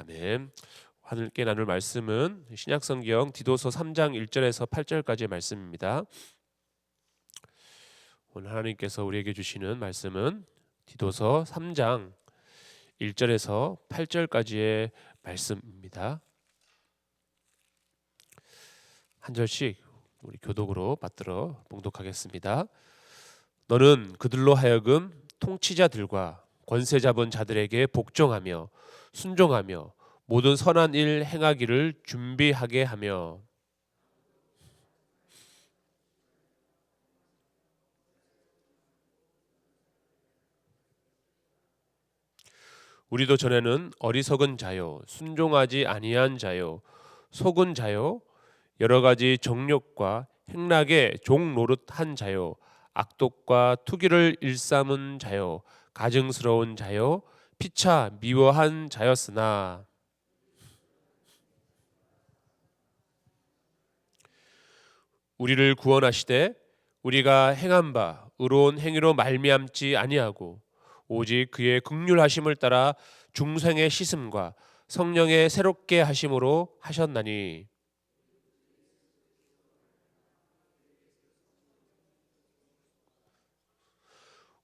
아멘. 하늘께 나눌 말씀은 신약성경 디도서 3장 1절에서 8절까지의 말씀입니다. 오늘 하나님께서 우리에게 주시는 말씀은 디도서 3장 1절에서 8절까지의 말씀입니다. 한 절씩 우리 교독으로 받들어 봉독하겠습니다. 너는 그들로 하여금 통치자들과 권세 잡은 자들에게 복종하며 순종하며 모든 선한 일 행하기를 준비하게 하며. 우리도 전에는 어리석은 자요 순종하지 아니한 자요 속은 자요 여러 가지 정욕과 행락에 종 노릇한 자요 악독과 투기를 일삼은 자요 가증스러운 자요 피차 미워한 자였으나. 우리를 구원하시되 우리가 행한 바 의로운 행위로 말미암지 아니하고 오직 그의 극률하심을 따라 중생의 씻음과 성령의 새롭게 하심으로 하셨나니.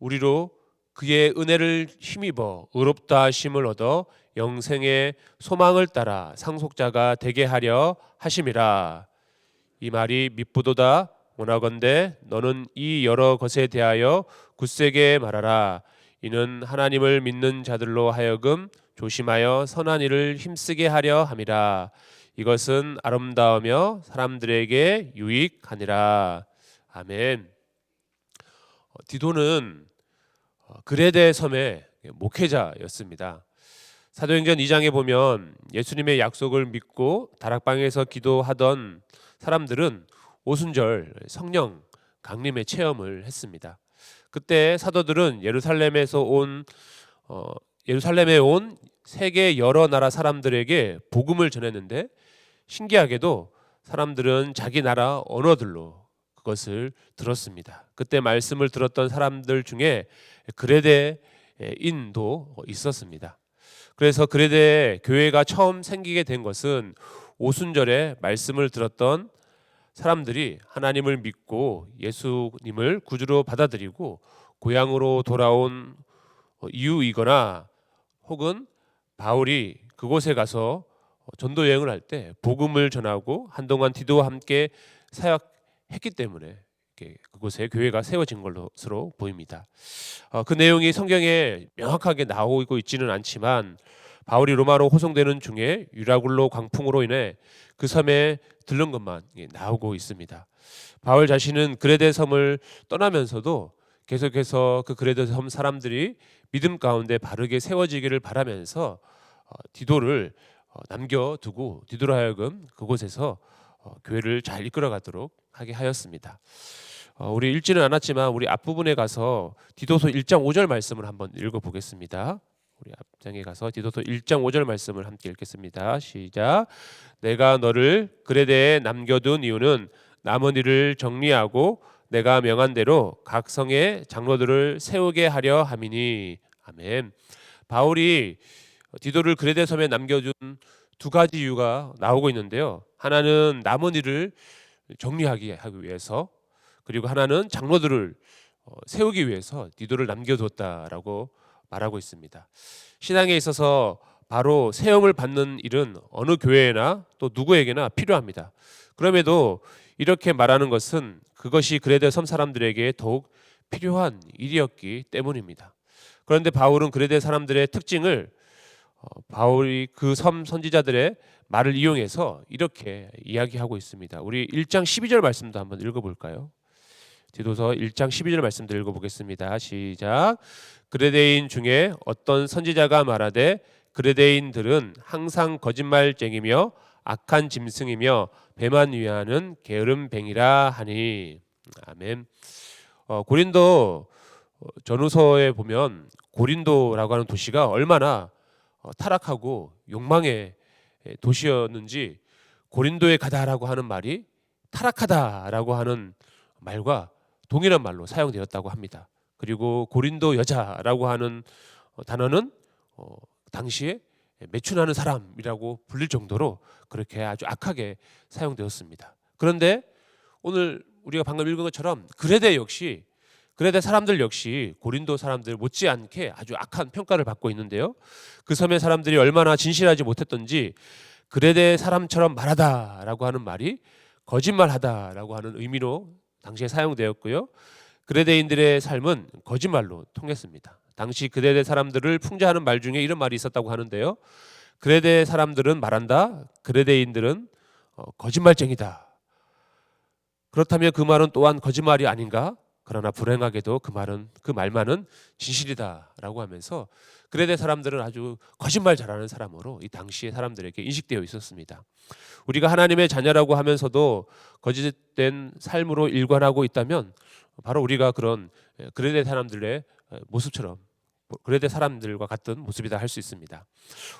우리로 그의 은혜를 힘입어 의롭다 하심을 얻어 영생의 소망을 따라 상속자가 되게 하려 하심이라. 이 말이 미쁘도다. 원하건대 너는 이 여러 것에 대하여 굳세게 말하라. 이는 하나님을 믿는 자들로 하여금 조심하여 선한 일을 힘쓰게 하려 함이라. 이것은 아름다우며 사람들에게 유익하니라. 아멘. 어, 디도는 어, 그레데 섬의 목회자였습니다. 사도행전 2장에 보면 예수님의 약속을 믿고 다락방에서 기도하던 사람들은 오순절 성령 강림의 체험을 했습니다. 그때 사도들은 예루살렘에서 온 어, 예루살렘에 온 세계 여러 나라 사람들에게 복음을 전했는데 신기하게도 사람들은 자기 나라 언어들로 그것을 들었습니다. 그때 말씀을 들었던 사람들 중에 그레데인도 있었습니다. 그래서 그레데 교회가 처음 생기게 된 것은 오순절에 말씀을 들었던 사람들이 하나님을 믿고 예수님을 구주로 받아들이고 고향으로 돌아온 이유이거나 혹은 바울이 그곳에 가서 전도 여행을 할 때 복음을 전하고 한동안 디도와 함께 사역 했기 때문에 그곳에 교회가 세워진 것으로 보입니다. 어, 그 내용이 성경에 명확하게 나오고 있지는 않지만 바울이 로마로 호송되는 중에 유라굴로 광풍으로 인해 그 섬에 들른 것만 나오고 있습니다. 바울 자신은 그레데 섬을 떠나면서도 계속해서 그 그레데 섬 사람들이 믿음 가운데 바르게 세워지기를 바라면서 어, 디도를 어, 남겨두고 디도로 하여금 그곳에서 교회를 잘 이끌어가도록 하게 하였습니다. 우리 읽지는 않았지만 우리 앞부분에 가서 디도서 1장 5절 말씀을 한번 읽어보겠습니다. 우리 앞장에 가서 디도서 1장 5절 말씀을 함께 읽겠습니다. 시작. 내가 너를 그레데에 남겨둔 이유는 남은 일을 정리하고 내가 명한 대로 각 성의 장로들을 세우게 하려 함이니 아멘. 바울이 디도를 그레데 섬에 남겨준 두 가지 이유가 나오고 있는데요. 하나는 남은 일을 정리하기 하기 위해서 그리고 하나는 장로들을 어, 세우기 위해서 디도를 남겨뒀다라고 말하고 있습니다. 신앙에 있어서 바로 세움을 받는 일은 어느 교회나 또 누구에게나 필요합니다. 그럼에도 이렇게 말하는 것은 그것이 그레데 섬 사람들에게 더욱 필요한 일이었기 때문입니다. 그런데 바울은 그레데 사람들의 특징을 어, 바울이 그 섬 선지자들의 말을 이용해서 이렇게 이야기하고 있습니다. 우리 1장 12절 말씀도 한번 읽어볼까요? 디도서 1장 12절 말씀도 읽어보겠습니다. 시작. 그레데인 중에 어떤 선지자가 말하되 그레데인들은 항상 거짓말쟁이며 악한 짐승이며 배만 위하는 게으름뱅이라 하니 아멘. 어, 고린도 어, 전후서에 보면 고린도라고 하는 도시가 얼마나 어, 타락하고 욕망의 도시였는지 고린도에 가다라고 하는 말이 타락하다라고 하는 말과 동일한 말로 사용되었다고 합니다. 그리고 고린도 여자라고 하는 어, 단어는 어, 당시에 매춘하는 사람이라고 불릴 정도로 그렇게 아주 악하게 사용되었습니다. 그런데 오늘 우리가 방금 읽은 것처럼 그레데 역시 그레데 사람들 역시 고린도 사람들 못지않게 아주 악한 평가를 받고 있는데요. 그 섬의 사람들이 얼마나 진실하지 못했던지 그레데 사람처럼 말하다라고 하는 말이 거짓말하다라고 하는 의미로 당시에 사용되었고요. 그레데인들의 삶은 거짓말로 통했습니다. 당시 그레데 사람들을 풍자하는 말 중에 이런 말이 있었다고 하는데요. 그레데 사람들은 말한다. 그레데인들은 어, 거짓말쟁이다. 그렇다면 그 말은 또한 거짓말이 아닌가? 그러나 불행하게도 그 말은 그 말만은 진실이다라고 하면서 그레데 사람들은 아주 거짓말 잘하는 사람으로 이 당시의 사람들에게 인식되어 있었습니다. 우리가 하나님의 자녀라고 하면서도 거짓된 삶으로 일관하고 있다면 바로 우리가 그런 그레데 사람들의 모습처럼 그레데 사람들과 같은 모습이다 할 수 있습니다.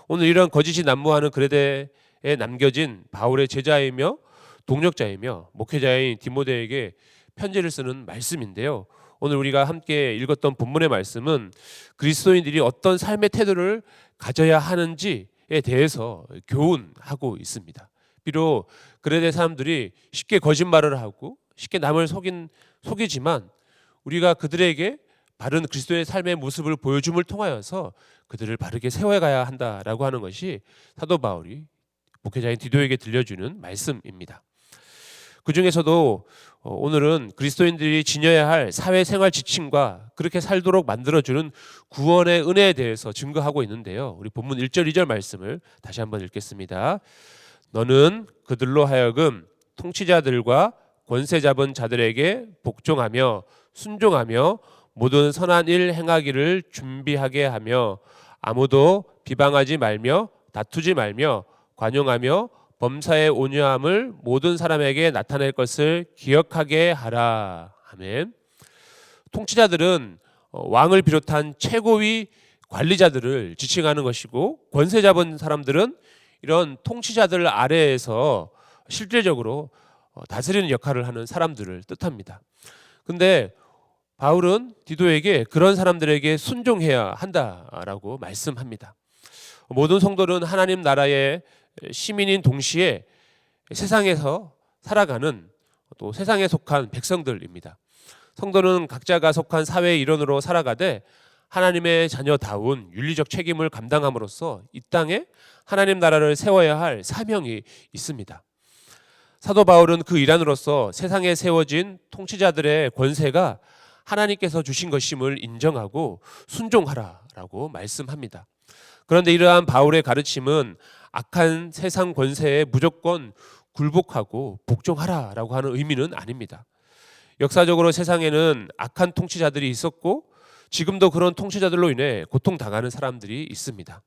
오늘 이런 거짓이 난무하는 그레데에 남겨진 바울의 제자이며 동력자이며 목회자인 디모데에게 편지를 쓰는 말씀인데요. 오늘 우리가 함께 읽었던 본문의 말씀은 그리스도인들이 어떤 삶의 태도를 가져야 하는지에 대해서 교훈하고 있습니다. 비록 그레데 사람들이 쉽게 거짓말을 하고 쉽게 남을 속인 속이지만 우리가 그들에게 바른 그리스도의 삶의 모습을 보여줌을 통하여서 그들을 바르게 세워가야 한다라고 하는 것이 사도 바울이 목회자인 디도에게 들려주는 말씀입니다. 그 중에서도 어, 오늘은 그리스도인들이 지녀야 할 사회생활 지침과 그렇게 살도록 만들어주는 구원의 은혜에 대해서 증거하고 있는데요. 우리 본문 1절 2절 말씀을 다시 한번 읽겠습니다. 너는 그들로 하여금 통치자들과 권세 잡은 자들에게 복종하며 순종하며 모든 선한 일 행하기를 준비하게 하며 아무도 비방하지 말며 다투지 말며 관용하며 범사의 온유함을 모든 사람에게 나타낼 것을 기억하게 하라. 아멘. 통치자들은 어, 왕을 비롯한 최고위 관리자들을 지칭하는 것이고 권세 잡은 사람들은 이런 통치자들 아래에서 실질적으로 어, 다스리는 역할을 하는 사람들을 뜻합니다. 근데 바울은 디도에게 그런 사람들에게 순종해야 한다라고 말씀합니다. 모든 성도는 하나님 나라의 시민인 동시에 세상에서 살아가는 또 세상에 속한 백성들입니다. 성도는 각자가 속한 사회의 일원으로 살아가되 하나님의 자녀다운 윤리적 책임을 감당함으로써 이 땅에 하나님 나라를 세워야 할 사명이 있습니다. 사도 바울은 그 일환으로서 세상에 세워진 통치자들의 권세가 하나님께서 주신 것임을 인정하고 순종하라라고 말씀합니다. 그런데 이러한 바울의 가르침은 악한 세상 권세에 무조건 굴복하고 복종하라라고 하는 의미는 아닙니다. 역사적으로 세상에는 악한 통치자들이 있었고 지금도 그런 통치자들로 인해 고통당하는 사람들이 있습니다.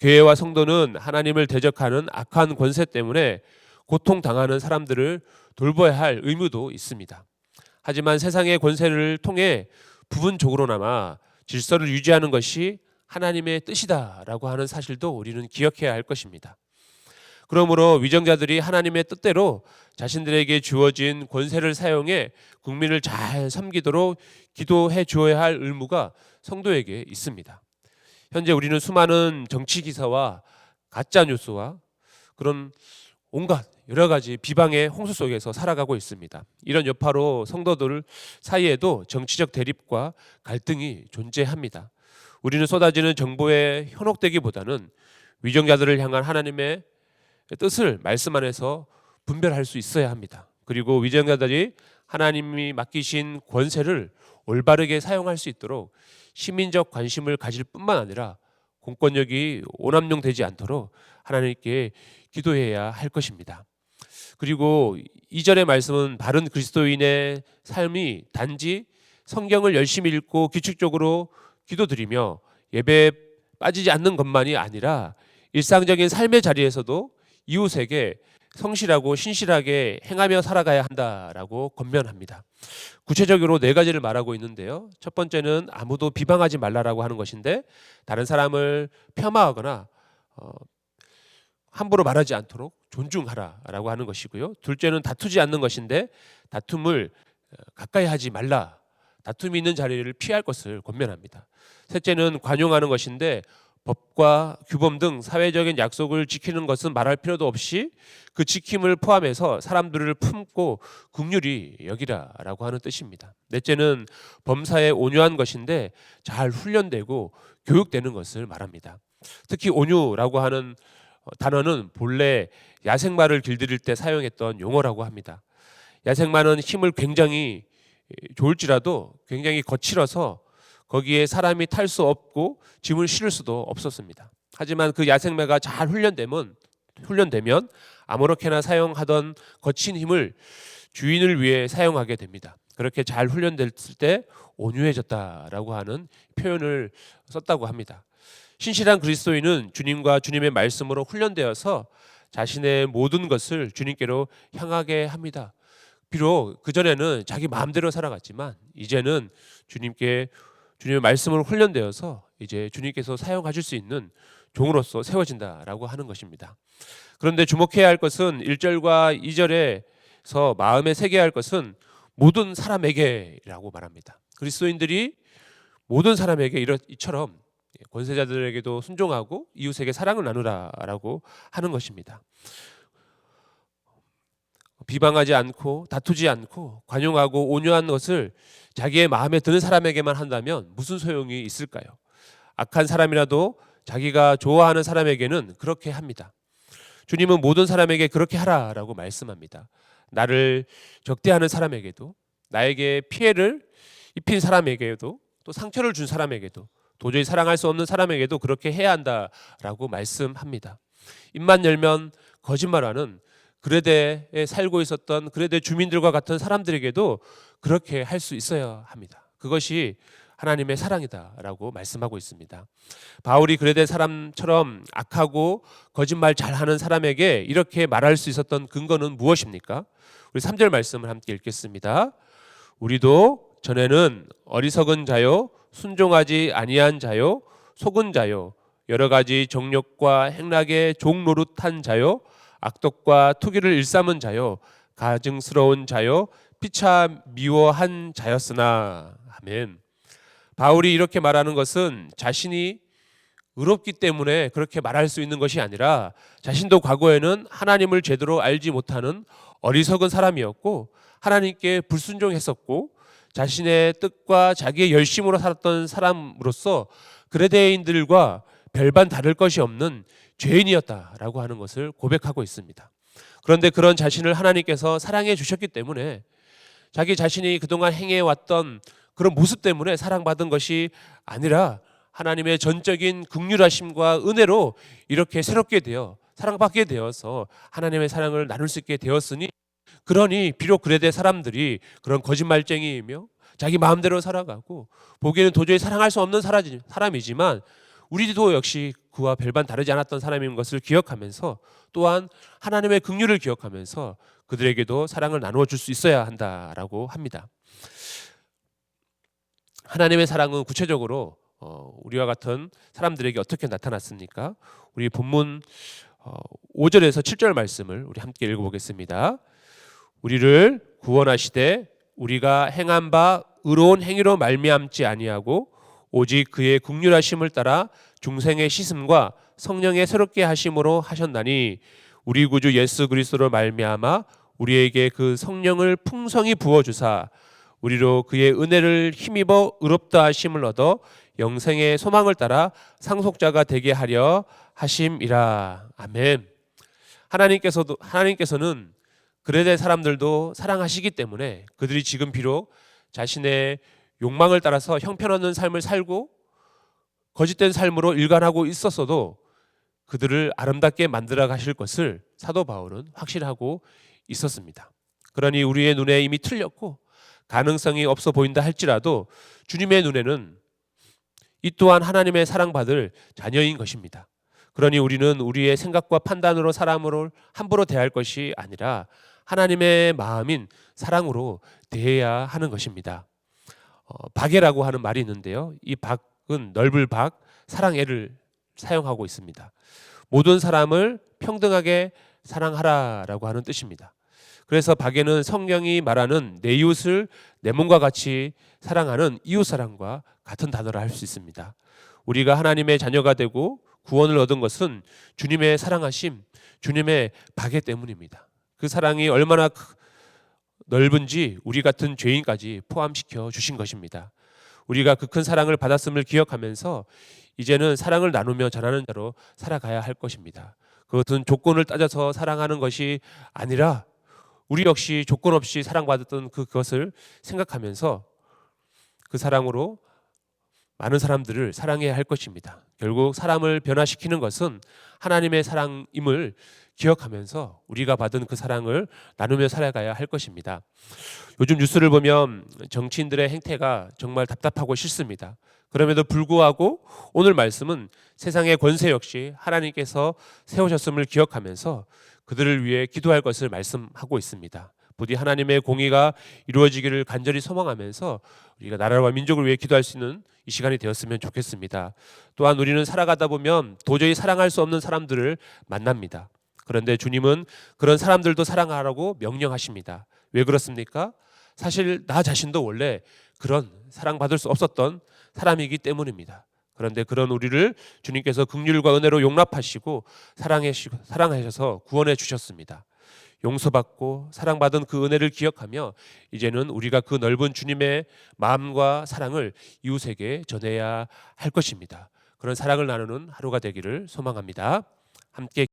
교회와 성도는 하나님을 대적하는 악한 권세 때문에 고통당하는 사람들을 돌봐야 할 의무도 있습니다. 하지만 세상의 권세를 통해 부분적으로나마 질서를 유지하는 것이 하나님의 뜻이다라고 하는 사실도 우리는 기억해야 할 것입니다. 그러므로 위정자들이 하나님의 뜻대로 자신들에게 주어진 권세를 사용해 국민을 잘 섬기도록 기도해 주어야 할 의무가 성도에게 있습니다. 현재 우리는 수많은 정치 기사와 가짜 뉴스와 그런 온갖 여러 가지 비방의 홍수 속에서 살아가고 있습니다. 이런 여파로 성도들 사이에도 정치적 대립과 갈등이 존재합니다. 우리는 쏟아지는 정보에 현혹되기보다는 위정자들을 향한 하나님의 뜻을 말씀 안에서 분별할 수 있어야 합니다. 그리고 위정자들이 하나님이 맡기신 권세를 올바르게 사용할 수 있도록 시민적 관심을 가질 뿐만 아니라 공권력이 오남용되지 않도록 하나님께 기도해야 할 것입니다. 그리고 이절의 말씀은 바른 그리스도인의 삶이 단지 성경을 열심히 읽고 규칙적으로 기도드리며 예배에 빠지지 않는 것만이 아니라 일상적인 삶의 자리에서도 이웃에게 성실하고 신실하게 행하며 살아가야 한다라고 권면합니다. 구체적으로 네 가지를 말하고 있는데요. 첫 번째는 아무도 비방하지 말라라고 하는 것인데 다른 사람을 폄하하거나 어, 함부로 말하지 않도록 존중하라라고 하는 것이고요. 둘째는 다투지 않는 것인데 다툼을 어, 가까이 하지 말라. 다툼이 있는 자리를 피할 것을 권면합니다. 셋째는 관용하는 것인데 법과 규범 등 사회적인 약속을 지키는 것은 말할 필요도 없이 그 지킴을 포함해서 사람들을 품고 국률이 여기라라고 하는 뜻입니다. 넷째는 범사에 온유한 것인데 잘 훈련되고 교육되는 것을 말합니다. 특히 온유라고 하는 어, 단어는 본래 야생마를 길들일 때 사용했던 용어라고 합니다. 야생마는 힘을 굉장히 좋을지라도 굉장히 거칠어서 거기에 사람이 탈 수 없고 짐을 실을 수도 없었습니다. 하지만 그 야생마가 잘 훈련되면 훈련되면 아무렇게나 사용하던 거친 힘을 주인을 위해 사용하게 됩니다. 그렇게 잘 훈련됐을 때 온유해졌다라고 하는 표현을 썼다고 합니다. 신실한 그리스도인은 주님과 주님의 말씀으로 훈련되어서 자신의 모든 것을 주님께로 향하게 합니다. 비록 그 전에는 자기 마음대로 살아갔지만 이제는 주님께 주님의 말씀으로 훈련되어서 이제 주님께서 사용하실 수 있는 종으로서 세워진다라고 하는 것입니다. 그런데 주목해야 할 것은 1절과 2절에서 마음에 새겨야 할 것은 모든 사람에게라고 말합니다. 그리스도인들이 모든 사람에게 이처럼 권세자들에게도 순종하고 이웃에게 사랑을 나누라라고 하는 것입니다. 비방하지 않고 다투지 않고 관용하고 온유한 것을 자기의 마음에 드는 사람에게만 한다면 무슨 소용이 있을까요? 악한 사람이라도 자기가 좋아하는 사람에게는 그렇게 합니다. 주님은 모든 사람에게 그렇게 하라라고 말씀합니다. 나를 적대하는 사람에게도 나에게 피해를 입힌 사람에게도 또 상처를 준 사람에게도 도저히 사랑할 수 없는 사람에게도 그렇게 해야 한다라고 말씀합니다. 입만 열면 거짓말하는 그레데에 살고 있었던 그레데 주민들과 같은 사람들에게도 그렇게 할 수 있어야 합니다. 그것이 하나님의 사랑이다라고 말씀하고 있습니다. 바울이 그레데 사람처럼 악하고 거짓말 잘하는 사람에게 이렇게 말할 수 있었던 근거는 무엇입니까? 우리 3절 말씀을 함께 읽겠습니다. 우리도 전에는 어리석은 자요 순종하지 아니한 자요 속은 자요 여러 가지 정욕과 행락에 종노릇한 자요 악독과 투기를 일삼은 자요 가증스러운 자요 피차 미워한 자였으나 아멘. 바울이 이렇게 말하는 것은 자신이 의롭기 때문에 그렇게 말할 수 있는 것이 아니라 자신도 과거에는 하나님을 제대로 알지 못하는 어리석은 사람이었고 하나님께 불순종했었고 자신의 뜻과 자기의 열심으로 살았던 사람으로서 그레데인들과 별반 다를 것이 없는 죄인이었다라고 하는 것을 고백하고 있습니다. 그런데 그런 자신을 하나님께서 사랑해 주셨기 때문에 자기 자신이 그동안 행해 왔던 그런 모습 때문에 사랑받은 것이 아니라 하나님의 전적인 극률하심과 은혜로 이렇게 새롭게 되어 사랑받게 되어서 하나님의 사랑을 나눌 수 있게 되었으니 그러니 비록 그레데 사람들이 그런 거짓말쟁이이며 자기 마음대로 살아가고 보기에는 도저히 사랑할 수 없는 사람이지만 우리도 역시 그와 별반 다르지 않았던 사람인 것을 기억하면서 또한 하나님의 긍휼을 기억하면서 그들에게도 사랑을 나누어 줄 수 있어야 한다라고 합니다. 하나님의 사랑은 구체적으로 어, 우리와 같은 사람들에게 어떻게 나타났습니까? 우리 본문 어, 5절에서 7절 말씀을 우리 함께 읽어보겠습니다. 우리를 구원하시되 우리가 행한 바 의로운 행위로 말미암지 아니하고 오직 그의 국률하심을 따라 중생의 씻음과 성령의 새롭게 하심으로 하셨나니 우리 구주 예수 그리스도로 말미암아 우리에게 그 성령을 풍성히 부어 주사 우리로 그의 은혜를 힘입어 의롭다 하심을 얻어 영생의 소망을 따라 상속자가 되게 하려 하심이라 아멘. 하나님께서도 하나님께서는 그레데 사람들도 사랑하시기 때문에 그들이 지금 비록 자신의 욕망을 따라서 형편없는 삶을 살고 거짓된 삶으로 일관하고 있었어도 그들을 아름답게 만들어 가실 것을 사도 바울은 확실하고 있었습니다. 그러니 우리의 눈에 이미 틀렸고 가능성이 없어 보인다 할지라도 주님의 눈에는 이 또한 하나님의 사랑받을 자녀인 것입니다. 그러니 우리는 우리의 생각과 판단으로 사람을 함부로 대할 것이 아니라 하나님의 마음인 사랑으로 대해야 하는 것입니다. 어, 박애라고 하는 말이 있는데요. 이 박은 넓을 박, 사랑애를 사용하고 있습니다. 모든 사람을 평등하게 사랑하라라고 하는 뜻입니다. 그래서 박애는 성경이 말하는 내 이웃을 내 몸과 같이 사랑하는 이웃 사랑과 같은 단어를 할 수 있습니다. 우리가 하나님의 자녀가 되고 구원을 얻은 것은 주님의 사랑하심, 주님의 박애 때문입니다. 그 사랑이 얼마나 크- 넓은지 우리 같은 죄인까지 포함시켜 주신 것입니다. 우리가 그 큰 사랑을 받았음을 기억하면서 이제는 사랑을 나누며 전하는 자로 살아가야 할 것입니다. 그것은 조건을 따져서 사랑하는 것이 아니라 우리 역시 조건 없이 사랑받았던 그- 그것을 생각하면서 그 사랑으로 많은 사람들을 사랑해야 할 것입니다. 결국 사람을 변화시키는 것은 하나님의 사랑임을 기억하면서 우리가 받은 그 사랑을 나누며 살아가야 할 것입니다. 요즘 뉴스를 보면 정치인들의 행태가 정말 답답하고 싫습니다. 그럼에도 불구하고 오늘 말씀은 세상의 권세 역시 하나님께서 세우셨음을 기억하면서 그들을 위해 기도할 것을 말씀하고 있습니다. 부디 하나님의 공의가 이루어지기를 간절히 소망하면서 우리가 나라와 민족을 위해 기도할 수 있는 이 시간이 되었으면 좋겠습니다. 또한 우리는 살아가다 보면 도저히 사랑할 수 없는 사람들을 만납니다. 그런데 주님은 그런 사람들도 사랑하라고 명령하십니다. 왜 그렇습니까? 사실 나 자신도 원래 그런 사랑받을 수 없었던 사람이기 때문입니다. 그런데 그런 우리를 주님께서 긍휼과 은혜로 용납하시고 사랑하시고 사랑하셔서 구원해 주셨습니다. 용서받고 사랑받은 그 은혜를 기억하며 이제는 우리가 그 넓은 주님의 마음과 사랑을 이웃에게 전해야 할 것입니다. 그런 사랑을 나누는 하루가 되기를 소망합니다. 함께